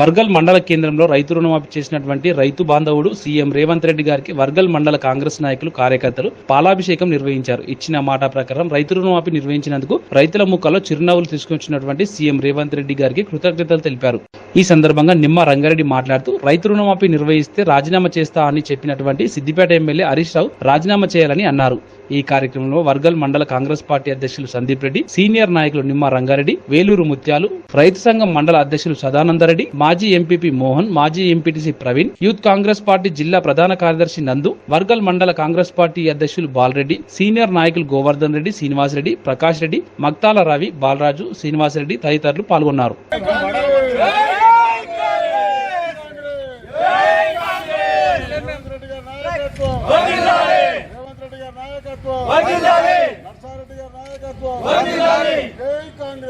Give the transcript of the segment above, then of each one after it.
వర్గల్ మండల కేంద్రంలో రైతు రుణమాఫీ చేసినటువంటి రైతు బాంధవుడు సీఎం రేవంత్ రెడ్డి గారికి వర్గల్ మండల కాంగ్రెస్ నాయకులు కార్యకర్తలు పాలాభిషేకం నిర్వహించారు. ఇచ్చిన మాట ప్రకారం రైతు రుణమాఫీ నిర్వహించినందుకు రైతుల ముఖాల్లో చిరునవ్వులు తీసుకొచ్చినటువంటి సీఎం రేవంత్ రెడ్డి గారికి కృతజ్ఞతలు తెలిపారు. ఈ సందర్భంగా నిమ్మ రంగారెడ్డి మాట్లాడుతూ రైతు రుణమాఫీ నిర్వహిస్తే రాజీనామా చేస్తా అని చెప్పినటువంటి సిద్దిపేట ఎమ్మెల్యే హరీష్ రావు రాజీనామా చేయాలని అన్నారు. ఈ కార్యక్రమంలో వర్గల్ మండల కాంగ్రెస్ పార్టీ అధ్యక్షులు సందీప్ రెడ్డి సీనియర్ నాయకులు నిమ్మ రంగారెడ్డి వేలూరు ముత్యాలు రైతు సంఘం మండల అధ్యక్షులు సదానందరెడ్డి మాజీ ఎంపీపీ మోహన్ మాజీ MPTC Praveen youth Congress party జిల్లా ప్రధాన కార్యదర్శి నందు వర్గల్ మండల కాంగ్రెస్ పార్టీ అధ్యక్షులు బాలరెడ్డి సీనియర్ నాయకులు గోవర్ధన్ రెడ్డి శ్రీనివాసరెడ్డి ప్రకాష్ రెడ్డి మక్తాల రవి బాలరాజు శ్రీనివాసరెడ్డి తదితరులు పాల్గొన్నారు రేవంత్ రెడ్డి గారి నాయకత్వం రేవంత్ రెడ్డి గారి నాయకత్వం నర్సారెడ్డి గారి నాయకత్వం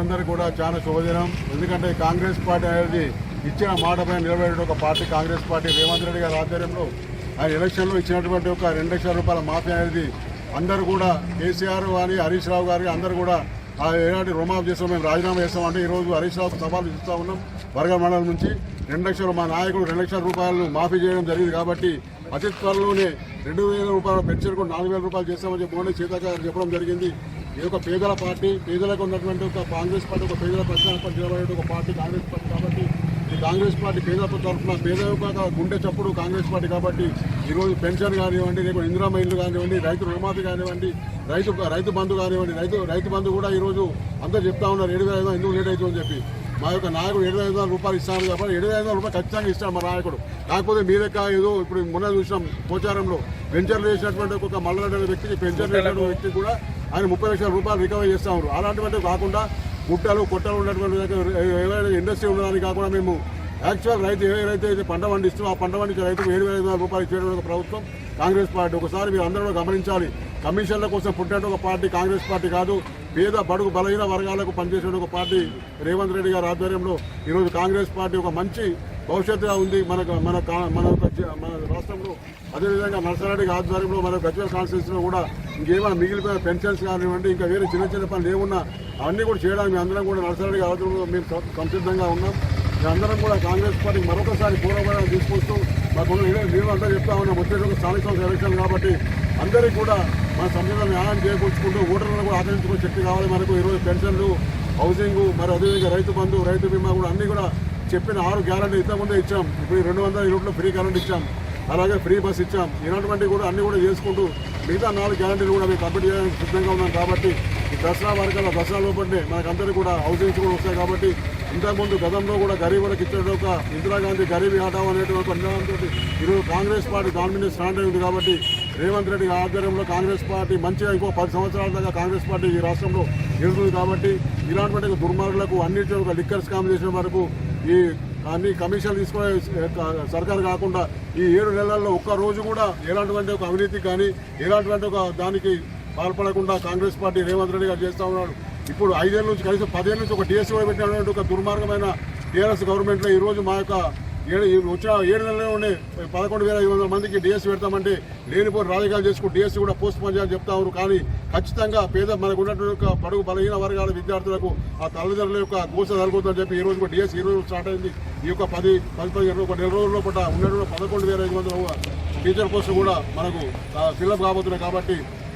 అందరూ కూడా చాలా శుభదినం. ఎందుకంటే కాంగ్రెస్ పార్టీ అనేది ఇచ్చిన మాట పైన నిలబడే ఒక పార్టీ కాంగ్రెస్ పార్టీ రేవంత్ రెడ్డి గారి ఆధ్వర్యంలో ఆయన ఎలక్షన్లో ఇచ్చినటువంటి ఒక రెండు లక్షల రూపాయల మాఫీ అనేది అందరూ కూడా కేసీఆర్ కానీ హరీష్ రావు గారి అందరూ కూడా ఆ ఏనాటి రుణమాఫీ చేస్తాం మేము రాజీనామా చేస్తామంటే ఈరోజు హరీష్ రావు సవాలు ఇస్తూ ఉన్నాం. వర్గ మండలం నుంచి రెండు లక్షలు మా నాయకుడు రెండు లక్షల రూపాయలు మాఫీ చేయడం జరిగింది కాబట్టి అతి త్వరలోనే రెండు వేల రూపాయల పెన్షన్ కూడా నాలుగు వేల రూపాయలు చేస్తామని చెప్పి మోడీ సీతాక చెప్పడం జరిగింది. ఇది ఒక పేదల పార్టీ పేదలకు ఉన్నటువంటి ఒక కాంగ్రెస్ పార్టీ ఒక పేదల ప్రశ్న నిలబడే ఒక పార్టీ కాంగ్రెస్ పార్టీ కాబట్టి ఈ కాంగ్రెస్ పార్టీ పేదత్వ తరఫున పేద గుండె చప్పుడు కాంగ్రెస్ పార్టీ కాబట్టి ఈరోజు పెన్షన్ కానివ్వండి రేపు ఇందిరామ ఇల్లు కానివ్వండి రైతు రుణమాఫీ కానివ్వండి రైతు రైతు బంధు కానివ్వండి రైతు రైతు బంధు కూడా ఈరోజు అందరూ చెప్తా ఉన్నారు ఏడు వేల ఐదు ఎందుకు లేట్ అవుతుందని చెప్పి. మా యొక్క నాయకుడు ఏడు వేల ఐదు వందల రూపాయలు ఇస్తాను కాబట్టి ఏడు వేల ఐదు వందల రూపాయలు ఖచ్చితంగా ఇస్తాడు మా నాయకుడు. కాకపోతే మీ లెక్క ఏదో ఇప్పుడు మొన్న చూసినాం పోచారంలో వెంచర్లు చేసినటువంటి ఒక మల్లరెడ్డి వ్యక్తికి పెన్షన్ చేసినటువంటి వ్యక్తి కూడా ఆయన ముప్పై లక్షల రూపాయలు రికవర్ చేస్తా ఉన్నారు. అలాంటివంటి కాకుండా గుట్టలు కొట్టలు ఉన్నటువంటి ఏవైనా ఇండస్ట్రీ ఉన్నదానికి కాకుండా మేము యాక్చువల్ రైతు ఏవైతే రైతు అయితే పంట పండిస్తూ ఆ పంట పండించే రైతుకు ఏడు వేల ఐదు వందల రూపాయలు ఇచ్చేటువంటి ప్రభుత్వం కాంగ్రెస్ పార్టీ. ఒకసారి మీరు అందరూ గమనించాలి. కమిషన్ల కోసం పుట్టిన ఒక పార్టీ కాంగ్రెస్ పార్టీ కాదు. పేద బడుగు బలహీన వర్గాలకు పనిచేసే ఒక పార్టీ రేవంత్ రెడ్డి గారి ఆధ్వర్యంలో ఈరోజు కాంగ్రెస్ పార్టీ ఒక మంచి భవిష్యత్తుగా ఉంది? మనకు మన మన మన రాష్ట్రంలో అదేవిధంగా నర్సరాడికి ఆధ్వర్యంలో మన గజ్వల్ కాన్స్టిట్యూన్సీలో కూడా ఇంకేమైనా మిగిలిపోయిన పెన్షన్స్ కానివ్వండి ఇంకా వేరే చిన్న చిన్న పనులు ఏమున్నా అవన్నీ కూడా చేయడానికి అందరం కూడా నర్సరాడికి ఆధ్వర్యంలో మేము సంసిద్ధంగా ఉన్నాం. అందరం కూడా కాంగ్రెస్ పార్టీకి మరొకసారి పూర్వమైన తీసుకొస్తూ మాకు నేను అంతా చెప్తా ఉన్నాం వచ్చేది స్థానిక సంస్థ ఎలక్షన్ కాబట్టి అందరికీ కూడా మన సంస్థ న్యాయం చేకూర్చుకుంటూ ఓటర్లను కూడా ఆకర్షించుకునే శక్తి కావాలి మనకు. ఈరోజు పెన్షన్లు హౌసింగ్ మరి అదేవిధంగా రైతు బంధు రైతు బీమా కూడా అన్నీ కూడా చెప్పిన ఆరు గ్యారంటీ ఇంతకుముందే ఇచ్చాం. ఇప్పుడు రెండు వందల యూనిట్లు ఫ్రీ కరెంట్ ఇచ్చాం. అలాగే ఫ్రీ బస్ ఇచ్చాం. ఇలాంటివంటివి కూడా అన్నీ కూడా చేసుకుంటూ మిగతా నాలుగు గ్యారంటీలు కూడా మేము కంప్లీట్ చేయడానికి సిద్ధంగా ఉన్నాం కాబట్టి ఈ దసరా వరకల దసరా లోపలనే మనకందరికీ కూడా హౌసింగ్స్ కూడా వస్తాయి కాబట్టి ఇంతకుముందు గతంలో కూడా గరీబులకు ఇచ్చిన ఒక ఇందిరాగాంధీ గరీబీ హఠావ్ అనేటువంటి ఒక నినాదంతో ఈరోజు కాంగ్రెస్ పార్టీ డామినేట్ స్టాండ్ ఉంది కాబట్టి రేవంత్ రెడ్డి ఆధ్వర్యంలో కాంగ్రెస్ పార్టీ మంచిగా ఇంకో పది సంవత్సరాల దాకా కాంగ్రెస్ పార్టీ ఈ రాష్ట్రంలో ఎదుగుతుంది కాబట్టి ఇలాంటి దుర్మార్గులకు అన్నిటి ఒక లిక్కర్ స్కామ్ చేసిన వరకు ఈ అన్ని కమిషన్లు తీసుకునే సర్కారు కాకుండా ఈ ఏడు నెలల్లో ఒక్క రోజు కూడా ఎలాంటివంటి ఒక అవినీతి కానీ ఎలాంటివంటి ఒక దానికి పాల్పడకుండా కాంగ్రెస్ పార్టీ రేవంత్ రెడ్డి గారు చేస్తూ ఉన్నాడు. ఇప్పుడు ఐదేళ్ళ నుంచి కనీసం పదేళ్ళ నుంచి ఒక డిఎస్సీ పెట్టినటువంటి ఒక దుర్మార్గమైన టీఆర్ఎస్ గవర్నమెంట్లో ఈరోజు మా యొక్క ఏడు వచ్చిన ఏడు నెలలోనే పదకొండు వేల ఐదు వందల మందికి డిఎస్సీ పెడతామంటే లేనిపోని రాజకీయాలు చేసుకుని డిఎస్సీ కూడా పోస్ట్ పోన్ చేయాలని చెప్తా ఉన్నారు. కానీ ఖచ్చితంగా పేద మనకు ఉన్నటువంటి పడుగు బలహీన వర్గాల విద్యార్థులకు ఆ తల్లిదండ్రుల యొక్క గోస జరుగుతుందని చెప్పి ఈ రోజు కూడా డిఎస్సీ ఈ రోజు స్టార్ట్ అయింది. ఈ యొక్క పది పది పది ఇరవై ఒక నెల రోజుల్లో పూట ఉన్నటువంటి పదకొండు వేల ఐదు వందల టీచర్ పోస్టులు కూడా మనకు ఫిల్అప్ కాబోతున్నాయి కాబట్టి